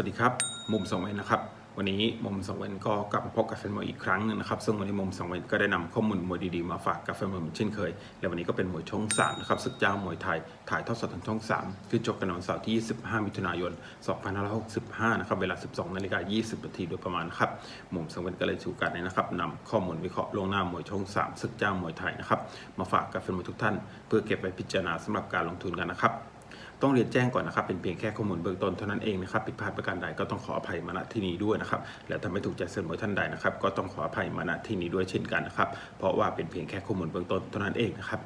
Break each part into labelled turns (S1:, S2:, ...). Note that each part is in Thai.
S1: วัสดีครับ มุมสองเวนนะครับ วันนี้มุมสองเวนก็กลับมาพบกับแฟนมวยอีกครั้งหนึงนะครับซึ่งวันนี้มุมสองเวนก็ได้นำข้อมูลมวยดีๆมาฝากกับแฟนมวยเหมือนเช่นเคย และวันนี้ก็เป็นมวยช่อง3นะครับศึกเจ้ามวยไทยถ่ายทอดสดทางช่อง3ขึ้นชกกันวันเสาร์ที่ 25 มิถุนายน 2565 นะครับเวลา 12 นาฬิกา 20 นาทีโดยประมาณครับมุมสองเวนก็เลยชูการนะครับนำข้อมูลวิเคราะห์ลงหน้ามวยช่อง3ศึกเจ้ามวยไทยนะครับมาฝากกับแฟนมวยทุกท่าน เพื่อเก็บไว้พิจารณาสำหรับการลงทุนกันนะครับ ต้องเรียนแจ้งก่อนนะครับ เป็นเพียงแค่ข้อมูลเบื้องต้นเท่านั้นเองนะครับผิดพลาดประการใดก็ต้องขออภัยมาณที่นี้ด้วยนะครับ และถ้าไม่ถูกใจเสนอท่านใดนะครับ ก็ต้องขออภัยมาณที่นี้ด้วยเช่นกันนะครับ เพราะว่าเป็นเพียงแค่ข้อมูลเบื้องต้นเท่านั้นเองนะครับ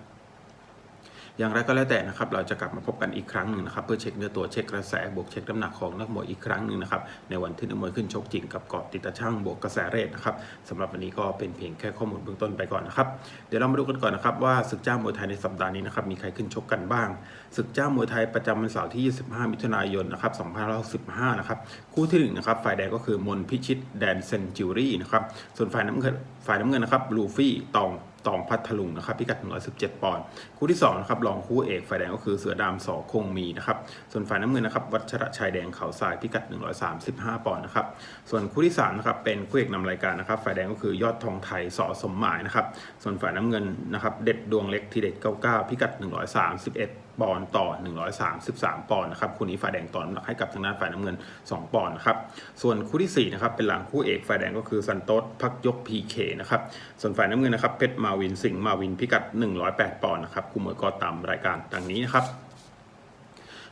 S1: อย่างไรก็แล้วแต่นะครับ เราจะกลับมาพบกันอีกครั้งหนึ่งนะครับ เพื่อเช็คเนื้อตัวเช็คกระแสบวกเช็คน้ำหนักของนักมวยอีกครั้งหนึ่งนะครับ ในวันที่นักมวยขึ้นชกจริงกับกอบติดตาช่างบวกกระแสเรทนะครับสำหรับวันนี้ก็เป็นเพียงแค่ข้อมูลเบื้องต้นไปก่อนนะครับ เดี๋ยวเรามาดูกันก่อนนะครับว่าศึกเจ้ามวยไทยในสัปดาห์นี้นะครับมีใครขึ้นชกกันบ้างศึกเจ้ามวยไทยประจำวันเสาร์ที่ 25 มิถุนายนนะครับ2565นะครับคู่ที่หนึ่งนะครับฝ่ายแดงก็คือมนพิชิตแดนเซนจิวรี่นะครับส่วนฝ่ายน้ำเงินฝ่ายน้ำเงินนะครับลูฟี่ตอง ตองพัทลุงนะครับพิกัด 117 ปอนด์คู่ที่2นะครับรองคู่เอกฝ่ายแดงก็คือเสือดำสอคงมีนะครับส่วนฝ่ายน้ำเงินนะครับวัชระชายแดงเขาทรายพิกัด 135 ปอนด์นะครับส่วนคู่ที่3นะครับเป็นคู่เอกนำรายการนะครับฝ่ายแดงก็คือยอดทองไทยสอสมหมายนะครับส่วนฝ่ายน้ำเงินนะครับเด็ดดวงเล็กทีเด็ด 99 พิกัด 131ปอนด์ต่อ 133 ปอนด์นะครับคู่นี้ฝ่ายแดงต่อน้ำหนักให้กับทางด้านฝ่ายน้ำเงิน 2 ปอนด์นะครับส่วนคู่ที่4นะครับเป็นหลังคู่เอกฝ่ายแดงก็คือซันโตสพักยก PK นะครับส่วนฝ่ายน้ำเงินนะครับเพชรมาวินสิงห์มาวินพิกัด 108 ปอนด์นะครับคู่มวยก็ตามรายการดังนี้นะครับ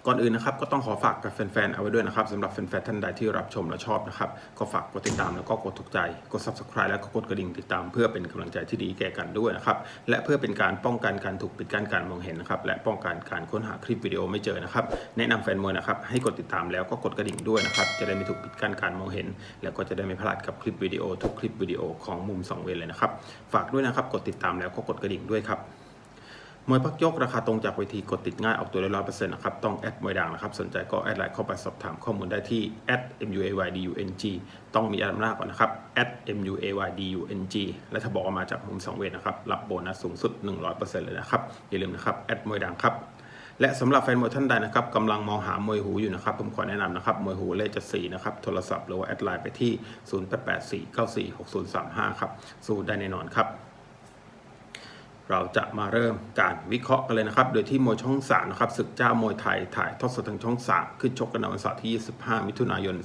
S1: ก่อนอื่นนะครับก็ต้องขอฝากกับแฟนๆเอาไว้ด้วยนะครับสำหรับแฟนๆท่านใดที่รับชมและชอบนะครับก็ฝากกดติดตามแล้วก็กดถูกใจกด subscribe แล้วก็กดกระดิ่งติดตาม เพื่อเป็นกำลังใจที่ดีแก่กันด้วยนะครับและเพื่อเป็นการป้องกันการถูกปิดกั้นการมองเห็นนะครับและป้องกันการค้นหาคลิปวิดีโอไม่เจอนะครับแนะนำแฟนมวยนะครับให้กดติดตามแล้วก็กดกระดิ่งด้วยนะครับจะได้ไม่ถูกปิดกั้นการมองเห็น แล้วก็จะได้ไม่พลาดกับคลิปวิดีโอทุกคลิปวิดีโอของมุมสองเวรเลยนะครับฝากด้วยนะครับกดติดตามแล้วก็กดกระดิ่งด้วยครับ มวยพักยกราคาตรงจากเวทีกดติดง่ายออกตัวได้ร้อยเปอร์เซ็นต์นะครับ ต้องแอดมวยดังนะครับ สนใจก็แอดไลน์เข้าไปสอบถามข้อมูลได้ที่ @muaydung ต้องมีอันหน้าก่อนนะครับ @muaydung และถ้าบอกมาจากมุมสองเวทนะครับ รับโบนัสสูงสุด 100%เลยนะครับ อย่าลืมนะครับแอดมวยดังครับและสำหรับแฟนมวยท่านใดนะครับกำลังมองหามวยหูอยู่นะครับ ผมขอแนะนำนะครับมวยหูเลขจะสีนะครับโทรศัพท์หรือว่าแอดไลน์ไปที่ 0884946035 ครับสู้ได้แน่นอนครับ เราจะมาเริ่มการวิเคราะห์กันเลยนะครับ โดยที่มวยช่อง3นะครับศึกเจ้ามวยไทยถ่ายทอดสดทางช่อง 3 ขึ้นชกกันในวันเสาร์ที่ 25 มิถุนายน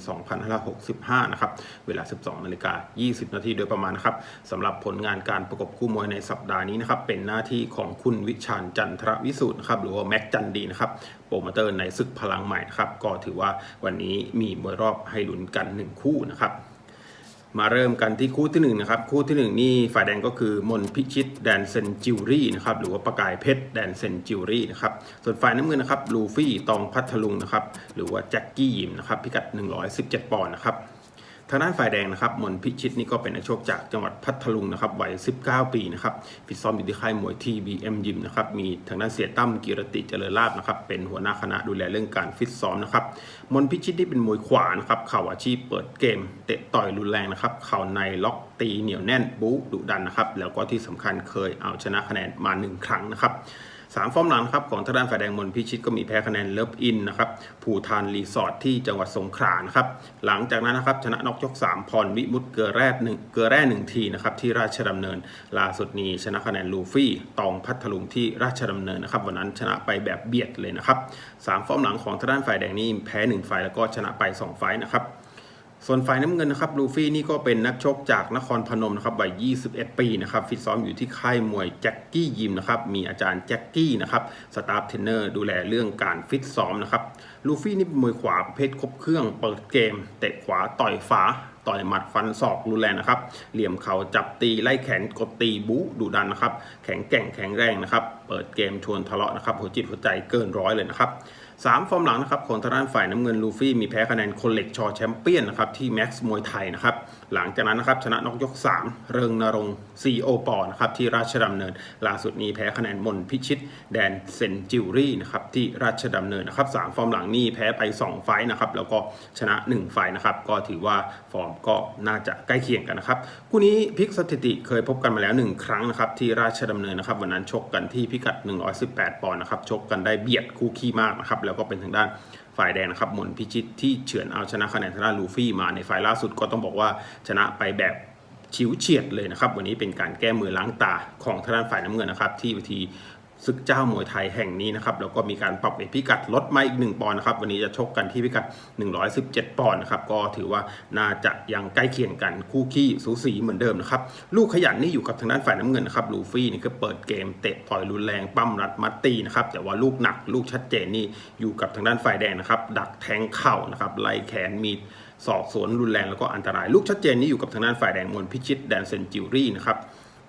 S1: 2565 นะครับ เวลา 12นาฬิกา20 นาทีโดยประมาณนะครับสำหรับผลงานการประกบคู่มวยในสัปดาห์นี้นะครับ เป็นหน้าที่ของคุณวิชาญจันทรวิสูตรนะครับ หรือว่าแม็กจันดีนะครับ โปรโมเตอร์ในศึกพลังใหม่นะครับ ก็ถือว่าวันนี้มีมวยรอบให้ลุ้นกัน 1 คู่นะครับ มาเริ่มกันที่คู่ที่หนึ่งนะครับคู่ที่หนึ่งนี่ฝ่ายแดงก็คือมนพิชิตแดนเซนจิวรี่นะครับหรือว่าประกายเพชรแดนเซนจิวรี่นะครับส่วนฝ่ายน้ำเงินนะครับลูฟี่ตองพัทลุงนะครับหรือว่าแจ็คกี้ยิมนะครับพิกัด 117 ปอนด์นะครับ ทางด้านฝ่ายแดงนะครับมนพิชิตนี่ก็เป็นนักชกจากจังหวัดพัทลุงนะครับวัย 19 ปีนะครับฟิตซ้อมอยู่ที่ค่ายมวย TBM ยิมนะครับมีทางด้านเสียตั้มกิรติเจริญลาบนะครับเป็นหัวหน้าคณะดูแลเรื่องการฟิตซ้อมนะครับมนพิชิตนี่เป็นมวยขวานะครับเข่าอาชีพเปิดเกม เตะต่อยรุนแรงนะครับเข่าในล็อกตีเหนียวแน่นบู๊ดุดันนะครับแล้วก็ที่สำคัญเคยเอาชนะคะแนนมา 1 ครั้งนะครับ สามฟอร์มหลังครับของทางด้านฝ่ายแดงมนพิชิตก็มีแพ้คะแนนเลิฟอินนะครับภูทานรีสอร์ทที่จังหวัดสงขลานะครับหลังจากนั้นนะครับชนะนอกยก3พรวิมุตเกลือแร่หนึ่งเกลือแร่หนึ่งทีนะครับที่ราชดำเนินล่าสุดนี้ชนะคะแนนลูฟี่ตองพัทลุงที่ราชดำเนินนะครับวันนั้นชนะไปแบบเบียดเลยนะครับสามฟอร์มหลังของทางด้านฝ่ายแดงนี่แพ้1ไฟล์แล้วก็ชนะไป2ไฟล์นะครับ ส่วนฝ่ายน้ำเงินนะครับลูฟี่นี่ก็เป็นนักชกจากนครพนมนะครับวัย 21 ปีนะครับฟิตซ้อมอยู่ที่ค่ายมวยแจ็คกี้ยิมนะครับมีอาจารย์แจ็คกี้นะครับสตาฟเทรนเนอร์ดูแลเรื่องการฟิตซ้อมนะครับลูฟี่นี่เป็นมวยขวาประเภทครบเครื่องเปิดเกม เตะขวาต่อยฝาต่อยหมัดฟันศอกรุนแรงนะครับ เหลี่ยมเขาจับตีไล่แขนกดตีบู๊ดุดันนะครับ แข็งแกร่งแข็งแรงนะครับ เปิดเกมชวนทะเลาะนะครับ หัวจิตหัวใจเกินร้อยเลยนะครับ สามฟอร์มหลังนะครับของทางด้านฝ่ายน้ำเงินลูฟี่มีแพ้คะแนนคนเหล็กชอแชมเปี้ยนนะครับที่แม็กซ์มวยไทยนะครับ หลังจากนั้นนะครับชนะนอกยก 3 เริงนรงซีโอปอนะครับที่ราชดำเนินล่าสุดนี้แพ้คะแนนมนพิชิต แดนเซนจิวรี่นะครับที่ราชดำเนินนะครับสามฟอร์มหลังนี่แพ้ไป 2 ไฟต์นะครับแล้วก็ชนะ 1 ไฟต์นะครับก็ถือว่าฟอร์มก็น่าจะใกล้เคียงกันนะครับคู่นี้พิกสถิติเคยพบกันมาแล้ว 1 ครั้งนะครับที่ราชดำเนินนะครับวันนั้นชกกันที่พิกัด 118 ปอนด์นะครับชกกันได้เบียดคู่ขี้มากนะครับแล้วก็เป็นทางด้าน ฝ่ายแดงนะครับมนพิชิตที่เฉือนเอาชนะคะแนนทางด้านลูฟี่มาในไฟล์ล่าสุดก็ต้องบอกว่าชนะไปแบบชิวเฉียดเลยนะครับ วันนี้เป็นการแก้มือล้างตาของทางด้านฝ่ายน้ำเงินนะครับ ที่วิธี ศึกเจ้ามวยไทยแห่งนี้นะครับแล้วก็มีการปรับเวทพิกัดลดมาอีก 1 ปอนด์นะครับวันนี้จะชกกันที่พิกัด 117 ปอนด์นะครับก็ถือว่าน่าจะยังใกล้เคียงกันคู่ขี้สูสีเหมือนเดิมนะครับลูกขยันนี่อยู่กับทางด้านฝ่ายน้ำเงินนะครับลูฟี่นี่ก็เปิดเกมเตะต่อยรุนแรงปั้มรัดมัดตีนะครับแต่ว่าลูกหนักลูกชัดเจนนี่อยู่กับทางด้านฝ่ายแดงนะครับดักแทงเข่านะครับไล่แขนมีดศอกสวนรุนแรงแล้วก็อันตราย ลูกชัดเจนนี่อยู่กับทางด้านฝ่ายแดงมนพิชิตแดนเซนจิวรี่นะครับ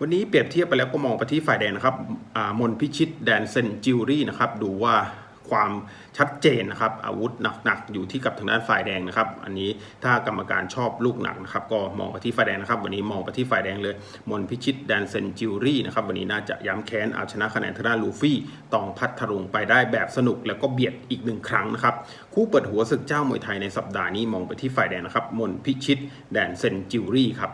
S1: วันนี้เปรียบเทียบไปแล้วก็มองไปที่ฝ่ายแดงนะครับมนพิชิตแดนเซนจิวรี่นะครับ ดูว่าความชัดเจนนะครับ อาวุธหนักๆอยู่ที่กับทางด้านฝ่ายแดงนะครับ อันนี้ถ้ากรรมการชอบลูกหนักนะครับ ก็มองไปที่ฝ่ายแดงนะครับ วันนี้มองไปที่ฝ่ายแดงเลย มนพิชิตแดนเซนจิวรี่นะครับ วันนี้น่าจะย้ำแค้นเอาชนะคะแนนทางด้านลูฟี่ ตองพัทรุงไปได้แบบสนุกแล้วก็เบียดอีกหนึ่งครั้งนะครับ คู่เปิดหัวศึกเจ้ามวยไทยในสัปดาห์นี้มองไปที่ฝ่ายแดงนะครับ มนพิชิตแดนเซนจิวรี่ครับ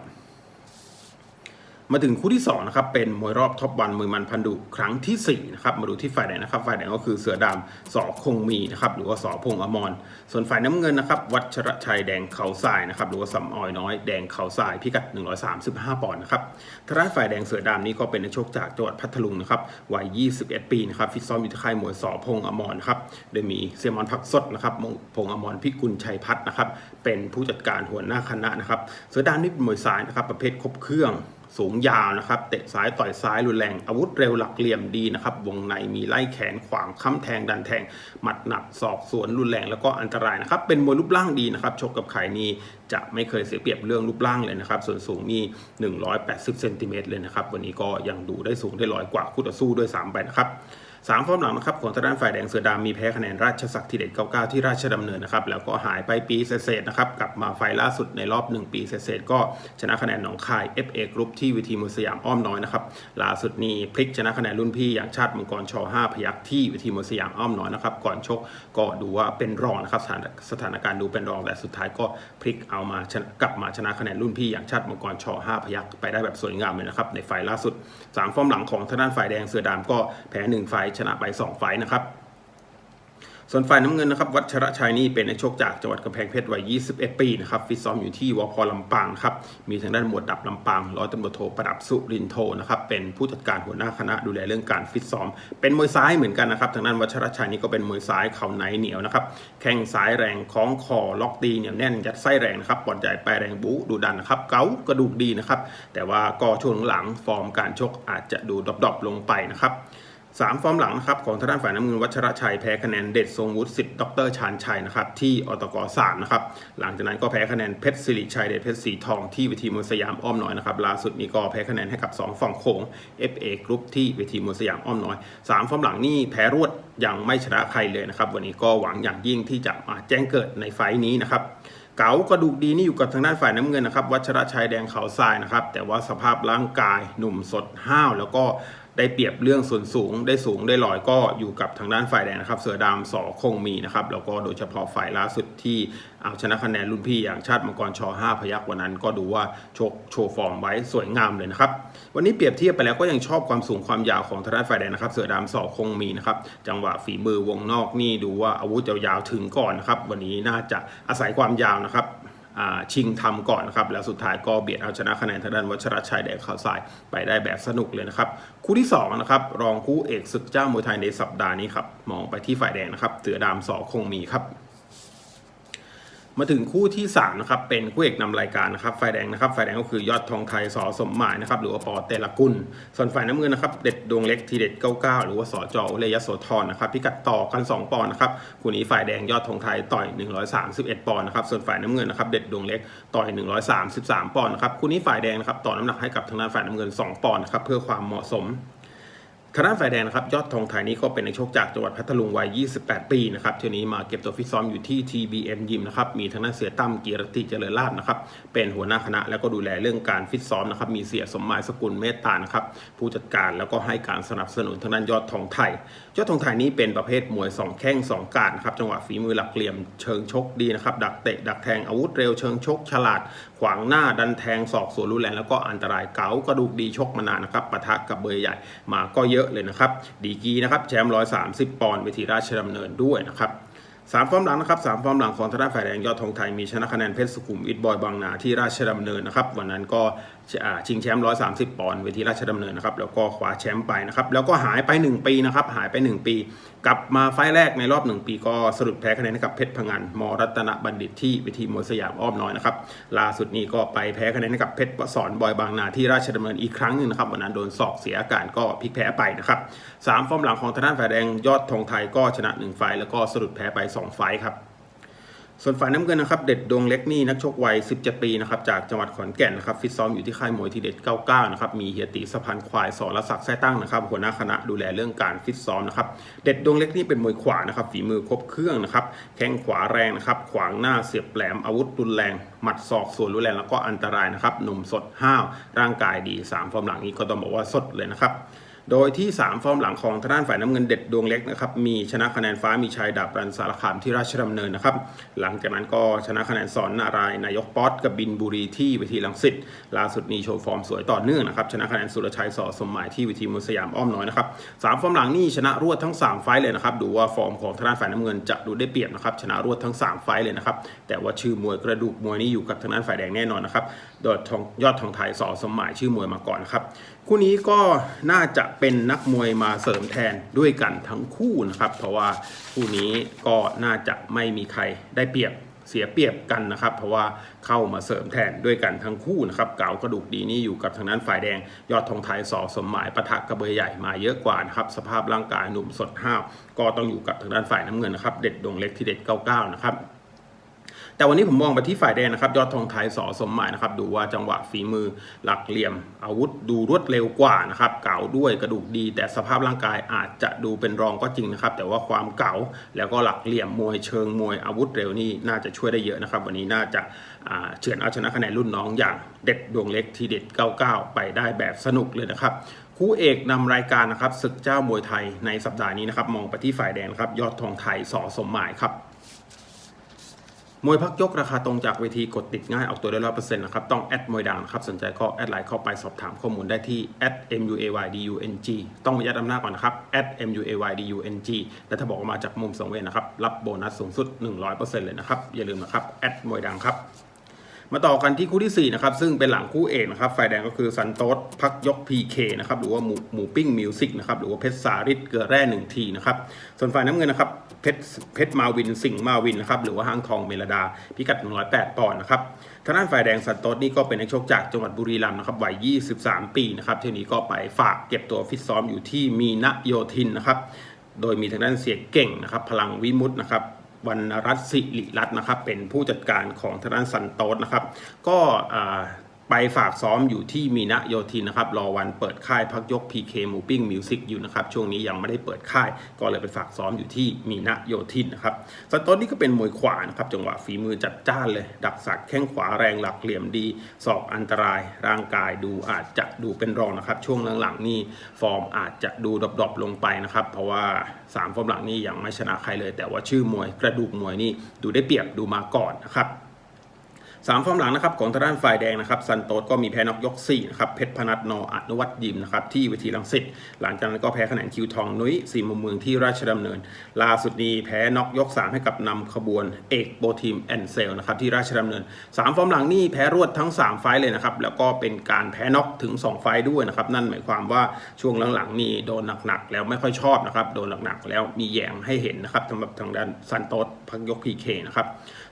S1: มาถึงคู่ที่2นะครับเป็นมวยรอบท็อปวันมือมันพันดุครั้งที่4นะครับมาดูที่ฝ่ายแดงนะครับฝ่ายแดงก็คือเสือดำสอคงมีนะครับหรือว่าสอพงอมรส่วนฝ่ายน้ำเงินนะครับวัชรชัยแดงเขาทรายนะครับหรือว่าสำออยน้อยแดงเขาทรายพิกัด 135 ปอนด์นะครับทางด้านฝ่ายแดงเสือดำนี่ก็เป็นนักชกจากจังหวัดพัทลุงนะครับวัย 21 ปีนะครับฟิตซ้อมอยู่ที่ค่ายมวยสอพงอมรครับโดยมีเซียมอนพักสดนะครับพงอมรพิกุลชัยพัฒน์นะครับเป็นผู้จัดการหัวหน้าคณะนะครับเสือดำนี่เป็นมวยซ้ายนะครับประเภทครบเครื่อง สูงยาวนะครับ เตะซ้ายต่อยซ้ายรุนแรง อาวุธเร็วหลักเหลี่ยมดีนะครับ วงในมีไล่แขนขวางค้ำแทงดันแทง หมัดหนักศอกสวนรุนแรงแล้วก็อันตรายนะครับ เป็นมวยรูปร่างดีนะครับ ชกกับไข่นีจะไม่เคยเสียเปรียบเรื่องรูปร่างเลยนะครับ ส่วนสูงนี่180เซนติเมตรเลยนะครับ วันนี้ก็ยังดูได้สูงได้ร้อยกว่าคู่ต่อสู้ด้วย3ไปนะครับสามฟอร์มหลังนะครับของทางด้านฝ่ายแดงเสือดำมีแพ้คะแนนราชสักทีเด็ด99 ที่ราชดำเนินนะครับ แล้วก็หายไปปีเศษนะครับ กลับมาไฟล่าสุดในรอบ 1 ปีเศษก็ชนะคะแนนหนองคาย FA Group ที่วิธีมวยสยามอ้อมน้อยนะครับล่าสุดนี้พลิกชนะคะแนนรุ่นพี่อย่างชาติมังกรช5พยักที่วิธีมวยสยามอ้อมน้อยนะครับก่อนชกก็ดูว่าเป็นรองนะครับสถานสถานการณ์ดูเป็นรองแต่สุดท้ายก็พลิกเอามากลับมาชนะคะแนนรุ่นพี่อย่างชาติมังกรช5พยักไปได้แบบสวยงามเลยนะครับในไฟล์ล่าสุดสามฟอร์มหลังของทางด้านฝ่ายแดงเสือดำก็แพ้1ไฟชนะไป2ไฟนะครับ ส่วนฝ่ายน้ำเงินนะครับวัชระชัยนี่เป็นนักชกจากจังหวัดกำแพงเพชรวัย 21 ปีนะครับฟิตซ้อมอยู่ที่วพลำปางครับมีทางด้านหมวดดับลำปางร้อยตำรวจโทประดับสุรินโทนะครับเป็นผู้จัดการหัวหน้าคณะดูแลเรื่องการฟิตซ้อม เป็นมวยซ้ายเหมือนกันนะครับทางด้านวัชระชัยนี่ก็เป็นมวยซ้ายเข่าในเหนียวนะครับแข้งซ้ายแรงคล้องคอล็อกตีเหนียวแน่นยัดไส้แรงนะครับปอดใหญ่ปลายแรงบูดูดันนะครับเก๋ากระดูกดีนะครับแต่ว่าก็ช่วงหลังฟอร์มการชกอาจจะดูดรอปๆลงไปนะครับ สามฟอร์มหลังนะครับของทางด้านฝ่ายน้ำเงินวัชระชัยแพ้คะแนนเด็ดทรงวุฒิสิทธิ์ดรชานชัยนะครับที่อตกสามนะครับหลังจากนั้นก็แพ้คะแนนเพชรสิริชัยเดชเพชรสีทองที่เวทีมวยสยามอ้อมน้อยนะครับล่าสุดนี้ก็แพ้คะแนนให้กับ 2 ฝั่งโขง FA Group ที่เวทีมวยสยามอ้อมน้อยสามฟอร์มหลังนี่แพ้รวดยังไม่ชนะใครเลยนะครับวันนี้ก็หวังอย่างยิ่งที่จะมาแจ้งเกิดในไฟล์นี้นะครับเก๋ากระดูกดีนี่อยู่กับทางด้านฝ่ายน้ำเงินนะครับวัชระชัยแดงเขาทรายนะครับแต่ว่าสภาพร่างกายหนุ่มสดห้าวแล้วก็ ได้เปรียบเรื่องส่วนสูงได้สูงได้ลอยก็อยู่กับทางด้านฝ่ายแดงนะครับ เสือดำสอคงมีนะครับแล้วก็โดยเฉพาะฝ่ายล่าสุดที่เอาชนะคะแนนรุ่นพี่อย่างชาติมังกรช5พยักวันนั้น ก็ดูว่าโชคโชว์ฟอร์มไว้สวยงามเลยนะครับวันนี้เปรียบเทียบไปแล้วก็ยังชอบความสูงความยาวของทางด้านฝ่ายแดงนะครับ เสือดำสอคงมีนะครับจังหวะฝีมือวงนอกนี่ดูว่าอาวุธยาวๆถึงก่อนนะครับวันนี้น่าจะอาศัยความยาวนะครับ ชิงทำก่อนนะครับ แล้วสุดท้ายก็เบียดเอาชนะคะแนนทางด้านวัชรชัยแดงขาวสายไปได้แบบสนุกเลยนะครับ คู่ที่2นะครับรองคู่เอกศึกเจ้ามวยไทยในสัปดาห์นี้ครับมองไปที่ฝ่ายแดงนะครับเสือดามสอคงมีครับ มาถึงคู่ที่3นะครับเป็นคู่เอกนำรายการนะครับฝ่ายแดงนะครับฝ่ายแดงก็คือยอดทองไทยสอสมหมายนะครับหรือว่าปอเตละกุลส่วนฝ่ายน้ำเงินนะครับเด็ดดวงเล็กทีเด็ด99หรือว่าสอจอเลยยโสธรนะครับพิกัดต่อกัน 2 ปอนด์นะครับคู่นี้ฝ่ายแดงยอดทองไทยต่อย 131 ปอนด์นะครับส่วนฝ่ายน้ำเงินนะครับเด็ดดวงเล็กต่อย 133 ปอนด์นะครับคู่นี้ฝ่ายแดงนะครับต่อน้ำหนักให้กับทางด้านฝ่ายน้ำเงิน 2 ปอนด์นะครับเพื่อความเหมาะสม ทางด้านฝ่ายแดงนะครับยอดทองไทยนี้ก็เป็นนักชกจากจังหวัดพัทลุงวัย 28 ปีนะครับเที่ยวนี้มาเก็บตัวฟิตซ้อมอยู่ที่ TBM ยิมนะครับมีทางด้านเสียตั้มกีรติเจริญลาภนะครับเป็นหัวหน้าคณะแล้วก็ดูแลเรื่องการฟิตซ้อมนะครับมีเสียสมหมายสกุลเมตตานะครับผู้จัดการแล้วก็ให้การสนับสนุนทางด้านยอดทองไทย ยอดทองไทยนี้เป็นประเภทมวย 2 แข้ง 2 การะครับจังหวะฝีมือหลักเหลี่ยมเชิงชกดีนะครับดักเตะดักแทงอาวุธเร็วเชิงชกฉลาด ขวางหน้าดันแทงศอกสวนรุนแรงแล้วก็อันตรายเก๋ากระดูกดีชกมานานนะครับปะทะกับเบอร์ใหญ่มาก็เยอะเลยนะครับ ดีกีนะครับแชมป์ร้อยสามสิบปอนด์เวทีราชดำเนินด้วยนะครับสามฟอร์มหลังนะครับสามฟอร์มหลังของทางด้านฝ่ายแดงยอดธงไทยมีชนะคะแนนเพชรสุขุมวิทบอยบางนาที่ราชดำเนินนะครับวันนั้นก็ชิงแชมป์130ปอนด์เวทีราชดำเนินนะครับแล้วก็คว้าแชมป์ไปนะครับแล้วก็หายไป 1 ปีนะครับหายไป 1 ปี กลับมาไฟแรกในรอบ 1 ปีก็สรุปแพ้คะแนนให้กับเพชรพงันมรัตนบัณฑิตที่เวทีมวยสยามอ้อมน้อยนะครับล่าสุดนี้ก็ไปแพ้คะแนนให้กับเพชรประสอนบอยบางนาที่ราชดำเนินอีกครั้งหนึ่งนะครับวันนั้นโดนศอกเสียอาการก็พลิกแพ้ไปนะครับสามฟอร์มหลังของทางด้านฝ่ายแดงยอดธงไทยก็ชนะ1ไฟแล้วก็สรุปแพ้ไป2ไฟครับ ส่วนฝ่ายน้ำเงินนะครับเด็ดดวงเล็กนี่นักชกวัย 17 ปีนะครับจากจังหวัดขอนแก่นนะครับฟิตซ้อมอยู่ที่ค่ายมวยทีเด็ด 99 นะครับมีเฮียตีสะพานควายสอรศักดิ์แท้ตั้งนะครับหัวหน้าคณะดูแลเรื่องการฟิตซ้อมนะครับเด็ดดวงเล็กนี่เป็นมวยขวานะครับฝีมือครบเครื่องนะครับแข้งขวาแรงนะครับขวางหน้าเสียบแหลมอาวุธรุนแรง หมัดศอกส่วนรุนแรงแล้วก็อันตรายนะครับหนุ่มสดห้าวร่างกายดีสามฟอร์มหลังนี้ก็ต้องบอกว่าสดเลยนะครับ โดยที่ 3 ฟอร์มหลังของทางด้านฝ่ายน้ำเงินเด็ดดวงเล็กนะครับมีชนะคะแนนฟ้ามีชัยดาบรันสารคามที่ราชดำเนินนะครับหลังจากนั้นก็ชนะคะแนนสอนนารายนายกป๊อตกับบินบุรีที่เวทีลังสิตล่าสุดนี้โชว์ฟอร์มสวยต่อเนื่องนะครับชนะคะแนนสุรชัยสอสมหมายที่เวทีมวยสยามอ้อมน้อยนะครับสามฟอร์มหลังนี่ชนะรวดทั้ง 3 ไฟเลยนะครับดูว่าฟอร์มของทางด้านฝ่ายน้ำเงินจะดูได้เปรียบนะครับชนะรวดทั้ง 3 ไฟเลยนะครับแต่ว่าชื่อมวยกระดูกมวยนี่อยู่กับทางด้านฝ่ายแดงแน่นอนนะครับโดยทองยอดทองไทยสอสมหมายชื่อมวยมาก่อนนะครับ คู่นี้ก็น่าจะเป็นนักมวยมาเสริมแทนด้วยกันทั้งคู่นะครับ เพราะว่าคู่นี้ก็น่าจะไม่มีใครได้เปรียบเสียเปรียบกันนะครับ เพราะว่าเข้ามาเสริมแทนด้วยกันทั้งคู่นะครับเก่ากระดูกดีนี่อยู่กับทางนั้นฝ่ายแดง ยอดทองไทยสอสมหมายปะทะกระเบยใหญ่มาเยอะกว่านะครับสภาพร่างกายหนุ่มสดห้าวก็ต้องอยู่กับทางด้านฝ่ายน้ำเงินนะครับเด็ดดวงเล็กที่เด็ด99นะครับ แต่วันนี้ผมมองไปที่ฝ่ายแดงนะครับ ยอดทองไทยสอสมหมายนะครับ ดูว่าจังหวะฝีมือหลักเหลี่ยม อาวุธดูรวดเร็วกว่านะครับ เก่าด้วยกระดูกดี แต่สภาพร่างกายอาจจะดูเป็นรองก็จริงนะครับ แต่ว่าความเก่าแล้วก็หลักเหลี่ยมมวยเชิงมวยอาวุธเร็วนี่น่าจะช่วยได้เยอะนะครับ วันนี้น่าจะเฉือนเอาชนะคะแนนรุ่นน้องอย่างเด็ดดวงเล็กทีเด็ด 99 ไปได้แบบสนุกเลยนะครับคู่เอกนำรายการนะครับศึกเจ้ามวยไทยในสัปดาห์นี้นะครับมองไปที่ฝ่ายแดงครับยอดทองไทยสอสมหมายครับ มวยพักยกราคาตรงจากเวทีกดติดง่ายออกตัวได้ร้อยเปอร์เซ็นต์นะครับ ต้องแอดมวยดังนะครับ สนใจก็แอดไลน์เข้าไปสอบถามข้อมูลได้ที่ @muaydung ต้องมีแอดอำนาจก่อนนะครับ @muaydung และถ้าบอกว่ามาจากมุมสองเวนนะครับ รับโบนัสสูงสุด 100%เลยนะครับ อย่าลืมนะครับแอดมวยดังครับ มาต่อกันที่คู่ที่ 4 นะครับ ซึ่งเป็นหลังคู่เอกนะครับ ฝ่ายแดงก็คือซันโตสพักยก PK นะครับ หรือว่าหมูหมูปิ้งมิวสิกนะครับ หรือว่าเพชรสาริตเกลือแร่หนึ่งทีนะครับ ส่วนฝ่ายน้ำเงินนะครับ เพชรเพชรมาวินสิงห์มาวินนะครับ หรือว่าห้างทองเมลดา พิกัด 108 ปอนด์นะครับ ทางด้านฝ่ายแดงซันโตสนี่ก็เป็นนักชกจากจังหวัดบุรีรัมย์นะครับ วัย 23 ปีนะครับ เที่ยนี้ก็ไปฝากเก็บตัวฟิตซ้อมอยู่ที่มีนโยธินนะครับ โดยมีทางด้านเสียเก่งนะครับ พลังวิมุตนะครับ วรรณรัตน์สิริรัตน์นะครับเป็นผู้จัดการของทางด้านซันโตสนะครับก็ ไปฝากซ้อมอยู่ที่มีนะโยธินนะครับ รอวันเปิดค่ายพักยก PK หมูปิ้งมิวสิกอยู่นะครับ ช่วงนี้ยังไม่ได้เปิดค่าย ก็เลยไปฝากซ้อมอยู่ที่มีนะโยธินนะครับซันโตสนี่ก็เป็นมวยขวานะครับ จังหวะฝีมือจัดจ้านเลย ดักสักแข้งขวาแรงหลักเหลี่ยมดีศอกอันตราย ร่างกายดูอาจจะดูเป็นรองนะครับ ช่วงหลังๆนี่ฟอร์มอาจจะดูดรอปๆลงไปนะครับ เพราะว่าสามฟอร์มหลังนี่ยังไม่ชนะใครเลย แต่ว่าชื่อมวยกระดูกมวยนี่ดูได้เปรียบดูมาก่อนนะครับ สามฟอร์มหลังนะครับของทางด้านฝ่ายแดงนะครับซันโตสก็มีแพ้น็อกยก4นะครับเพชรพนัทนออนุวัตยิมนะครับที่เวทีลังสิตหลังจากนั้นก็แพ้คะแนนคิวทองนุ้ยสี่มุมเมืองที่ราชดำเนิน ล่าสุดนี้แพ้น็อกยก3ให้กับนำขบวนเอกโบทีมแอนเซลนะครับที่ราชดำเนินสามฟอร์มหลังนี่แพ้รวดทั้ง3ไฟเลยนะครับแล้วก็เป็นการแพ้น็อกถึง2ไฟด้วยนะครับนั่นหมายความว่าช่วงหลังๆนี่โดนหนักๆแล้วไม่ค่อยชอบนะครับโดนหนักๆแล้วมีแยงให้เห็นนะครับสำหรับทางด้านซันโตสพักยกพีเคนะครับ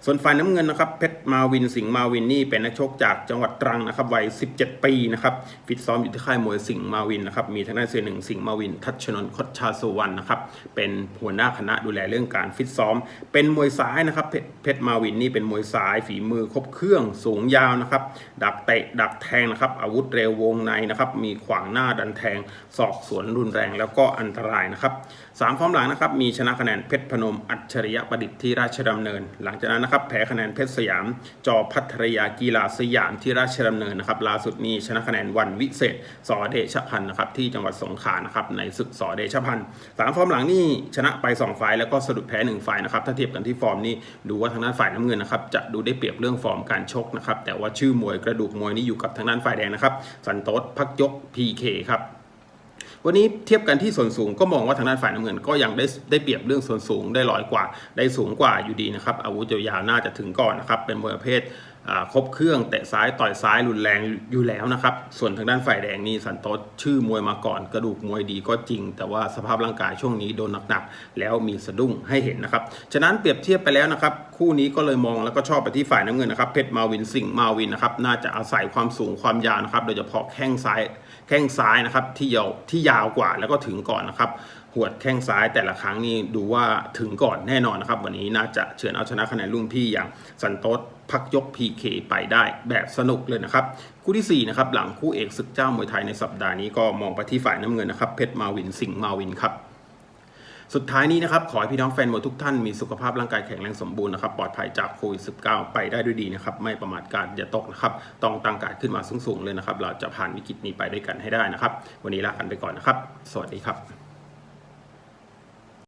S1: ส่วนฝ่ายน้ำเงินนะครับเพชรมาวินสิงห์มาวินนี่เป็นนักชกจากจังหวัดตรังนะครับวัย 17 ปีนะครับฟิตซ้อมอยู่ที่ค่ายมวยสิงห์มาวินนะครับมีทางด้านเสือหนึ่งสิงห์มาวิน ทัชนนท์คดชาสุวรรณนะครับเป็นหัวหน้าคณะดูแลเรื่องการฟิตซ้อม เป็นมวยซ้ายนะครับเพชรเพชรมาวินนี่เป็นมวยซ้ายฝีมือครบเครื่องสูงยาวนะครับดักเตะดักแทงนะครับอาวุธเร็ววงในนะครับมีขวางหน้าดันแทงศอกสวนรุนแรงแล้วก็อันตรายนะครับสามฟอร์มหลังนะครับมีชนะคะแนนเพชรพนมอัจฉริยะประดิษฐ์ที่ราชดำเนิน หลังจากนั้นนะครับแพ้คะแนนเพชรสยามจอพัทรยากีฬาสยามที่ราชดำเนินนะครับล่าสุดนี้ชนะคะแนนวันวิเศษสอเดชพันธ์นะครับที่จังหวัดสงขลานะครับในศึกสอเดชพันธ์สามฟอร์มหลังนี่ชนะไป2ไฟล์แล้วก็สะดุดแพ้1ไฟล์นะครับถ้าเทียบกันที่ฟอร์มนี่ดูว่าทางด้านฝ่ายน้ำเงินนะครับจะดูได้เปรียบเรื่องฟอร์มการชกนะครับแต่ว่าชื่อมวยกระดูกมวยนี่อยู่กับทางด้านฝ่ายแดงนะครับสันโตษพักยก PK ครับ วันนี้เทียบกันที่ส่วนสูงก็มองว่าทางด้านฝ่ายน้ำเงินก็ยังได้ได้เปรียบเรื่องส่วนสูงได้ร้อยกว่า ได้สูงกว่าอยู่ดีนะครับอาวุธยาวๆน่าจะถึงก่อนนะครับเป็นมวยประเภทครบเครื่องเตะซ้ายต่อยซ้ายรุนแรงอยู่แล้วนะครับ ส่วนทางด้านฝ่ายแดงนี่สันโตษชื่อมวยมาก่อน กระดูกมวยดีก็จริง แต่ว่าสภาพร่างกายช่วงนี้โดนหนักๆแล้วมีสะดุ้งให้เห็นนะครับ ฉะนั้นเปรียบเทียบไปแล้วนะครับ คู่นี้ก็เลยมองแล้วก็ชอบไปที่ฝ่ายน้ำเงินนะครับเพชรมาวินสิงห์มาวินนะครับน่าจะอาศัยความสูงความยาวนะครับโดยเฉพาะแข้งซ้าย ข้งซ้ายนะครับที่ยาวที่ยาวกว่าแล้วก็ถึงก่อนนะครับหวดแข้งซ้ายแต่ละครั้งนี่ดูว่าถึงก่อนแน่นอนนะครับ วันนี้น่าจะเฉือนเอาชนะคะแนนรุ่นพี่อย่างสันโตษพักยก PK ไปได้แบบสนุกเลยนะครับ คู่ที่ 4 นะครับ หลังคู่เอกศึกเจ้ามวยไทยในสัปดาห์นี้ก็มองไปที่ฝ่ายน้ำเงินนะครับเพชรมาวินสิงห์มาวินครับ สุดท้ายนี้นะครับขอให้พี่น้องแฟนมวยทุกท่านมีสุขภาพร่างกายแข็งแรงสมบูรณ์นะครับปลอดภัยจากโควิด -19 ไปได้ด้วยดีนะครับไม่ประมาทการอย่าตกนะครับต้องตั้งการขึ้นมาสูงๆเลยนะครับเราจะผ่านวิกฤตนี้ไปด้วยกันให้ได้นะครับ วันนี้ลากันไปก่อนนะครับ สวัสดีครับ